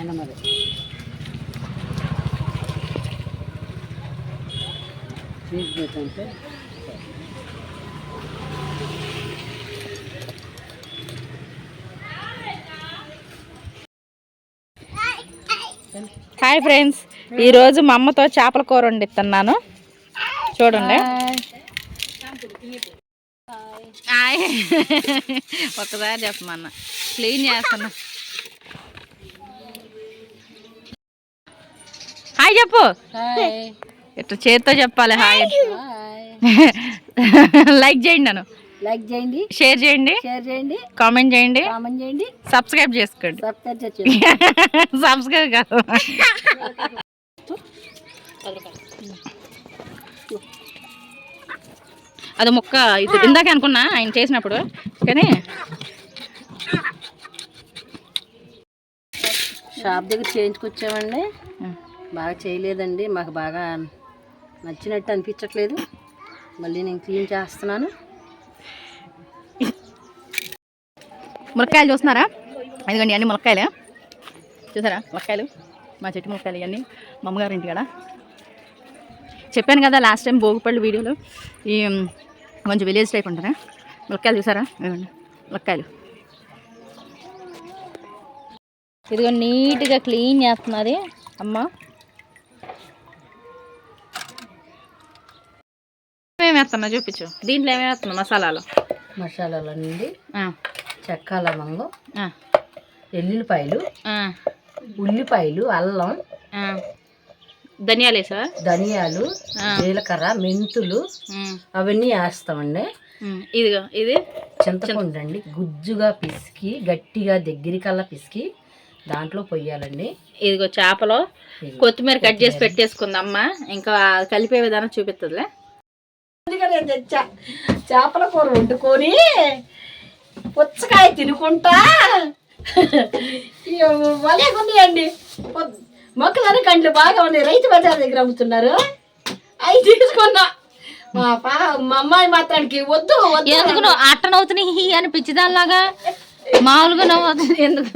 ఆయన మరి. Cheese పెట్టంటే hi friends ఈరోజు మా అమ్మతో చేపల కూర వండిస్తున్నాను. చూడండి. హాయ్ ఒకసారి చెప్పమన్న. క్లీన్ చేస్తున్నా. హాయ్ చెప్పు. ఇట్లా చేత్తో చెప్పాలి హాయ్. లైక్ చేయండి నన్ను. లైక్ చేయండి. షేర్ చేయండి. షేర్ చేయండి. కామెంట్ చేయండి. కామెంట్ చేయండి. సబ్స్క్రైబ్ చేసుకోండి. సబ్స్క్రైబ్ కాదు. అది ముక్క ఇది ఇందాక అనుకున్నా ఆయన చేసినప్పుడు. కానీ షాప్ దగ్గర చేయించుకొచ్చామండి. బాగా చేయలేదండి. మాకు బాగా నచ్చినట్టు అనిపించట్లేదు. మళ్ళీ నేను క్లీన్ చేస్తున్నాను. ములక్కాయలు చూస్తున్నారా? ఎందుకండి అన్ని ములక్కాయలే. చూసారా? ములక్కాయలు మా చెట్టు ములక్కాయలు ఇవన్నీ మా అమ్మగారి ఇంటి కాడ. చెప్పాను కదా లాస్ట్ టైం భోగిపళ్ళు వీడియోలో. ఈ కొంచెం విలేజ్ టైప్ ఉంటారా ములక్కాయలు చూసారా? ములక్కాయలు. ఇదిగో నీట్గా క్లీన్ చేస్తున్నది అమ్మ. ఏమేమి వేస్తున్నా చూపించు. దీంట్లో ఏమేమి వేస్తున్నా మసాలాలు మసాలాల నుండి చెక్క లవంగం ఎల్లుల్లిపాయలు ఉల్లిపాయలు అల్లం. ధనియాలు వేసా ధనియాలు జీలకర్ర మెంతులు. అవన్నీ వేస్తామండి. ఇదిగో ఇది? చింతపండు అండి. గుజ్జుగా పిసికి గట్టిగా దగ్గరికల్లా పిసికి దాంట్లో పొయ్యాలండి. ఇదిగో చేపలు కొత్తిమీర కట్ చేసి పెట్టేసుకుందమ్మ. ఇంకా కలిపే విధానం చూపిస్తుందిలే నేను తెచ్చా. చేపల కూర వండుకొని పుచ్చకాయ తినుకుంటా. భలే ఉన్నాయండి మొక్కలని కండ్లు బాగా ఉన్నాయి. రైతు బజార్ దగ్గర అమ్ముతున్నారు. అవి తీసుకున్నా. మా పా మా అమ్మాయి మాత్రానికి వద్దు వద్దు ఎందుకు నువ్వు అట్ట నవ్వుతున్నాయి అని పిచ్చిదానిలాగా మామూలుగా నవ్వుతుంది ఎందుకు?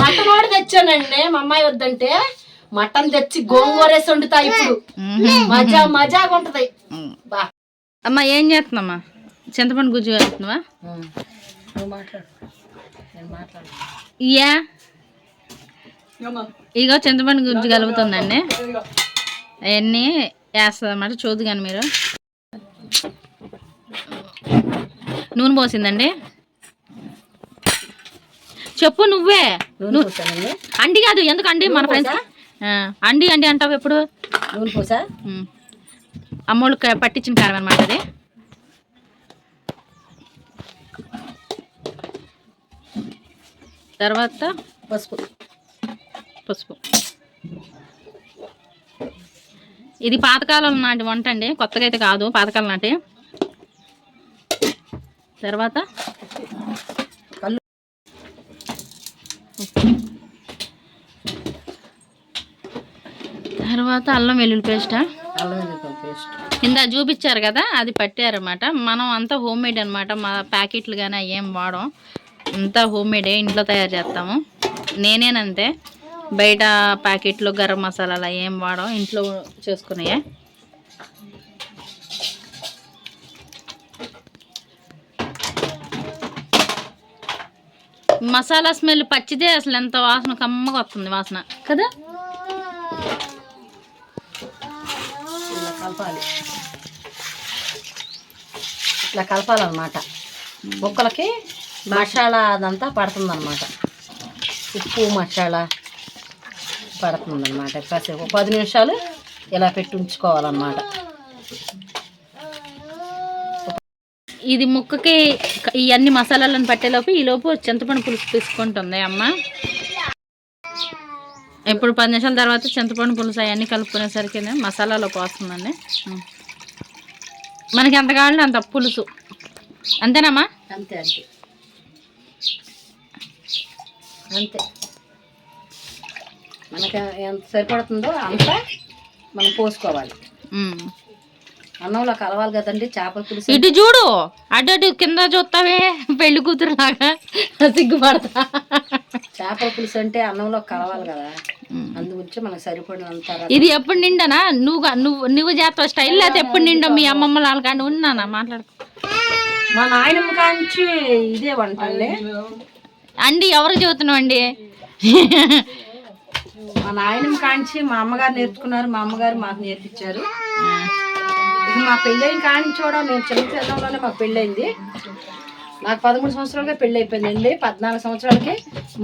మటన్ కూడా తెచ్చానండి. మా అమ్మాయి వద్దంటే మటన్ తెచ్చి గోంగూరేసి వండుతా ఇప్పుడు. మజా మజాగా ఉంటది. బా. అమ్మ ఏం చేస్తున్నామ్మా? చింతపండు గుజ్జు వేస్తున్నావా నువ్వు మాట్లాడు. నేను మాట్లాడు ఇయ్యా. ఇగో చింతపండు గుజ్జు కలుగుతుందండి అవన్నీ వేస్తుంది అన్నమాట చూదు కానీ మీరు. నూనె పోసిందండి. చెప్పు నువ్వే. అండి కాదు ఎందుకు అండి మన ఫ్రెండ్స్ అండి అండి అంటావు ఎప్పుడు? నూనె పోసా. అమ్మోళ్ళు పట్టించిన కారం అనమాట అది. తర్వాత పసుపు. పసుపు. ఇది పాతకాలం నాటి వంట అండి కొత్తగా అయితే కాదు పాతకాలం నాటి. తర్వాత తర్వాత అల్లం వెల్లుల్లి పేస్టా? అల్లం వెల్లుల్లి పేస్ట్. కింద చూపించారు కదా అది పట్టారనమాట మనం అంతా హోమ్ మేడ్ అనమాట మా ప్యాకెట్లు కానీ ఏం వాడం. అంతా హోమ్ మేడే ఇంట్లో తయారు చేస్తాము. నేనేనంతే. బయట ప్యాకెట్లు గరం మసాలాలు ఏం వాడం ఇంట్లో చేసుకున్నాయే మసాలా స్మెల్ పచ్చిదే అసలు ఎంత వాసన కమ్మగా వస్తుంది వాసన. కదా? కలపాలి. ఇట్లా కలపాలన్నమాట. ముక్కలకి మసాలా అదంతా పడుతుందన్నమాట. ఉప్పు మసాలా పడుతుందన్నమాట. కాసేపు పది నిమిషాలు ఇలా పెట్టి ఉంచుకోవాలన్నమాట. ఇది ముక్కకి ఇవన్నీ మసాలాలను పట్టేలోపు ఈలోపు చింతపండు పులుసు తీసుకుంటుంది అమ్మ. ఇప్పుడు పది నిమిషాల తర్వాత చింతపండు పులుసు అవన్నీ కలుపుకునేసరికి మసాలాలో పోస్తుందండి. మనకి ఎంత కావాలంటే అంత పులుసు. అంతేనమ్మా అంతే అంతే. అంతే. మనకి ఎంత సరిపడుతుందో అంత మనం పోసుకోవాలి. అన్నంలో కలవాలి కదండి చేపల పులుసు. ఇటు చూడు అటు అటు కింద చూస్తావే పెళ్ళి కూతురు లాగా సిగ్గుపడతా. చేప చేపల పులుసు అంటే అన్నంలో కలవాలి కదా. అందుగురించి మనకు సరిపడినంత ర- ఇది ఎప్పుడు నిండనా? నువ్వు నువ్వు నువ్వు చేస్తావు స్టైల్ అయితే ఎప్పుడు నిండో మీ అమ్మమ్మ వాళ్ళ కానీ ఉన్నానా? మాట్లాడు మా నాయనమ్మ కాంచి ఇదే వంట అండి. ఎవరికి చెబుతున్నావు అండి? మా నాయనమ్మ కాంచి మా అమ్మగారు నేర్చుకున్నారు. మా అమ్మగారు మాకు నేర్పించారు. మా పెళ్ళైన కానించి కూడా మేము చిన్నపిల్లలోనే మాకు పెళ్ళైంది. నాకు పదమూడు సంవత్సరాలుగా పెళ్ళి అయిపోయిందండి. పద్నాలుగు సంవత్సరాలకి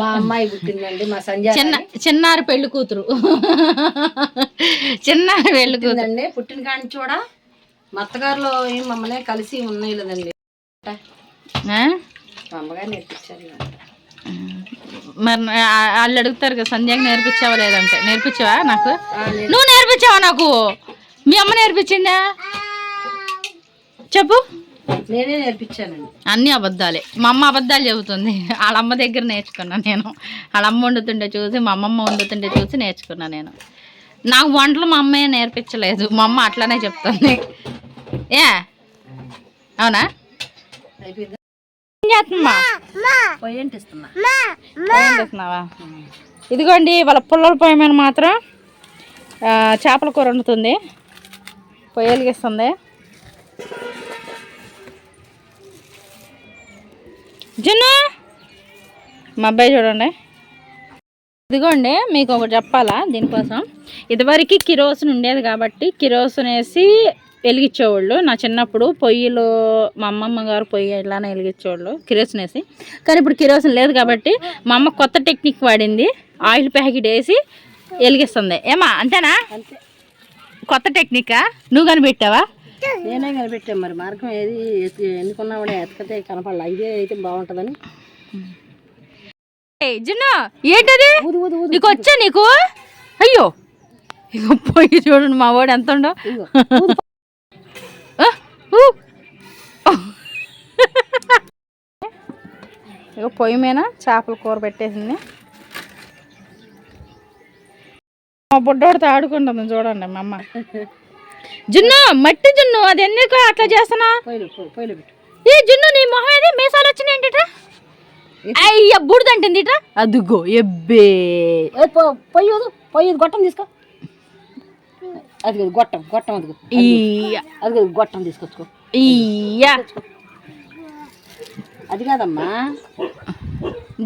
మా అమ్మాయి పుట్టిందండి మా సంజయ్ చిన్న చిన్నారి పెళ్ళి కూతురు. చిన్నారి పెళ్ళి కూతురు. పుట్టిన కూడా మా అత్తగారులో ఏం మమ్మల్ని కలిసి ఉన్నాయి లేదండి? మా అమ్మగారు నేర్పించారు. మరి వాళ్ళు అడుగుతారు కదా సంధ్యాకి నేర్పించావా లేదంటే. నేర్పించావా నాకు? నువ్వు నేర్పించావా నాకు? మీ అమ్మ నేర్పించిందా? చెప్పు. నేనే నేర్పించానండి. అన్ని అబద్ధాలే. మా అమ్మ అబద్ధాలు చెబుతుంది. వాళ్ళ అమ్మ దగ్గర నేర్చుకున్నాను నేను. వాళ్ళ అమ్మ వండుతుంటే చూసి మా అమ్మమ్మ వండుతుంటే చూసి నేర్చుకున్నాను నేను. నాకు వంటలు మా అమ్మే నేర్పించలేదు. మా అమ్మ అట్లానే చెప్తుంది. ఏ? అవునా? చేస్తున్నావా? ఇదిగోండి వాళ్ళ పుల్లల పొయ్యి మీద మాత్రం ఆ, చేపల కూర వండుతుంది. పొయ్యి జున్ను! మా అబ్బాయి చూడండి. ఇదిగోండి మీకు ఒకటి చెప్పాలా దీనికోసం? ఇదివరకు కిరోసిన్ ఉండేది కాబట్టి కిరోసిన్ వేసి వెలిగించేవాళ్ళు నా చిన్నప్పుడు పొయ్యిలో మా అమ్మమ్మ గారు పొయ్యి ఇలానే వెలిగించేవాళ్ళు కిరోసిన్ వేసి కానీ ఇప్పుడు కిరోసిన్ లేదు కాబట్టి మా అమ్మ కొత్త టెక్నిక్ వాడింది. ఆయిల్ ప్యాకెట్ వేసి వెలిగిస్తుంది. ఏమా అంతేనా? అంతే. కొత్త టెక్నికా? నువ్వు కనిపెట్టావా నేనే కనిపెట్టాను మరి. మార్గం ఏది? ఎన్నుకున్నా కూడా ఎతకతే కనపడాలి. ఇదే అయితే బాగుంటుందని. జున్ను ఏంటది? నీకు వచ్చా నీకు? అయ్యో! ఇక పొయ్యి చూడండి మా వాడు ఎంత ఉండో. ఇక పొయ్యి మీద చేపల కూర పెట్టేసింది. మా బుడ్డోడితో ఆడుకుంటుంది చూడండి మా అమ్మ. జున్ను మట్టి జున్ను అది ఎందుకు అట్లా చేస్తున్నా? ఏ జున్ను నీ మొహం ఏది? మీసాలు వచ్చినాయి ఏంటిట? అయ్య బూడిదంటుంది అదుగో ఎబ్బే. పొయ్యి పొయ్యి గొట్టం తీసుకో. అది కాదు, గొట్టం గొట్టం అది అది కాదు, గొట్టం తీసుకొచ్చుకో. అది కాదమ్మా.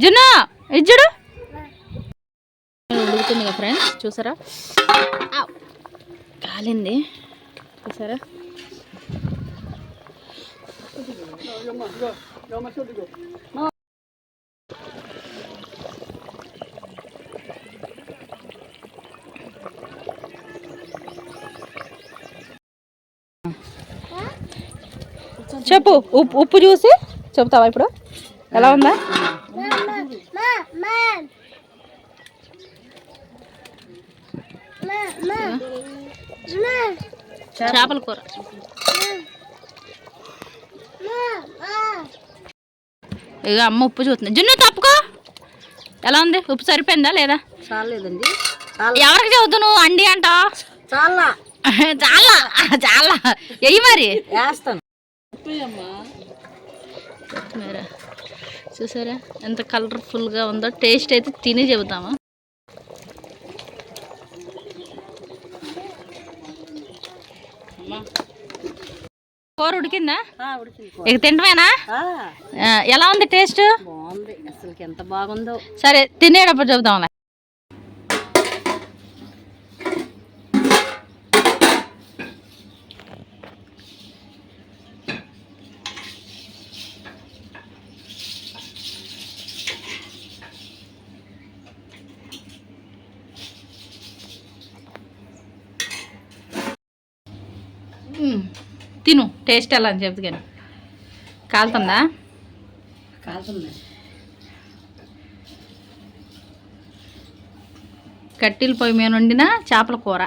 జున్ను ఇచ్చుడు ఉడుకుతుంది ఫ్రెండ్స్ చూసారా? ఆవ్. కాలింది. చూసారా చెప్పు ఉప్పు ఉప్పు చూసి చెప్తావా ఇప్పుడు? ఎలా ఉందా? చేపల కూర. ఇక అమ్మ ఉప్పు చూస్తుంది. జున్ను తప్పుకో. ఎలా ఉంది? ఉప్పు సరిపోయిందా లేదా? చాలేదండి చాలా ఎవరికి చదువుతు నువ్వు? అండి అంటావు చాలా చాలా చాలా ఎయ్యి మరి. వేస్తాను. మీరా చూసారా? ఎంత కలర్ఫుల్గా ఉందో. టేస్ట్ అయితే తిని చెబుతాము. కూర ఉడికిందా. ఇక తింటమేనా ఎలా ఉంది టేస్ట్? బాగుంది. అసలుకి ఎంత బాగుందో. సరే తినేటప్పుడు చెబుతాంలే మ్మ్. తిను టేస్ట్ ఎలా అని చెప్తు కానీ. కాలుతుందా? కాలుతుంది. కట్టెల పొయ్యి మీద వండిన చేపల కూర.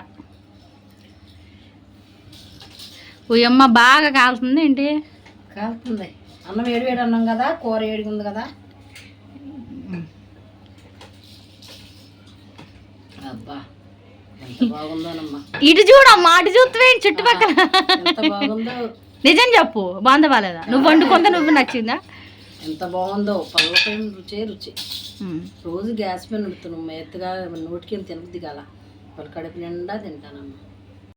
ఉయ్యమ్మ బాగా కాలుతుంది ఏంటి? కాలుతుంది. అన్నం వేడి వేడి అన్నం కదా కూర వేడిగా ఉంది కదా. అబ్బా ఇటు చూడమ్మా అటు చూస్తే చుట్టుపక్కల. బాగుందో. నిజం చెప్పు బాగుందా నువ్వు వండుకుంటే నువ్వు నచ్చిందా? ఎంత బాగుందో పళ్ళపై రుచే రుచి. రోజు గ్యాస్ పైన ఉడుతున్నాం మెత్తగా నోటికి తినకు దిగాల వాళ్ళ కడుపు నిండా తింటానమ్మా.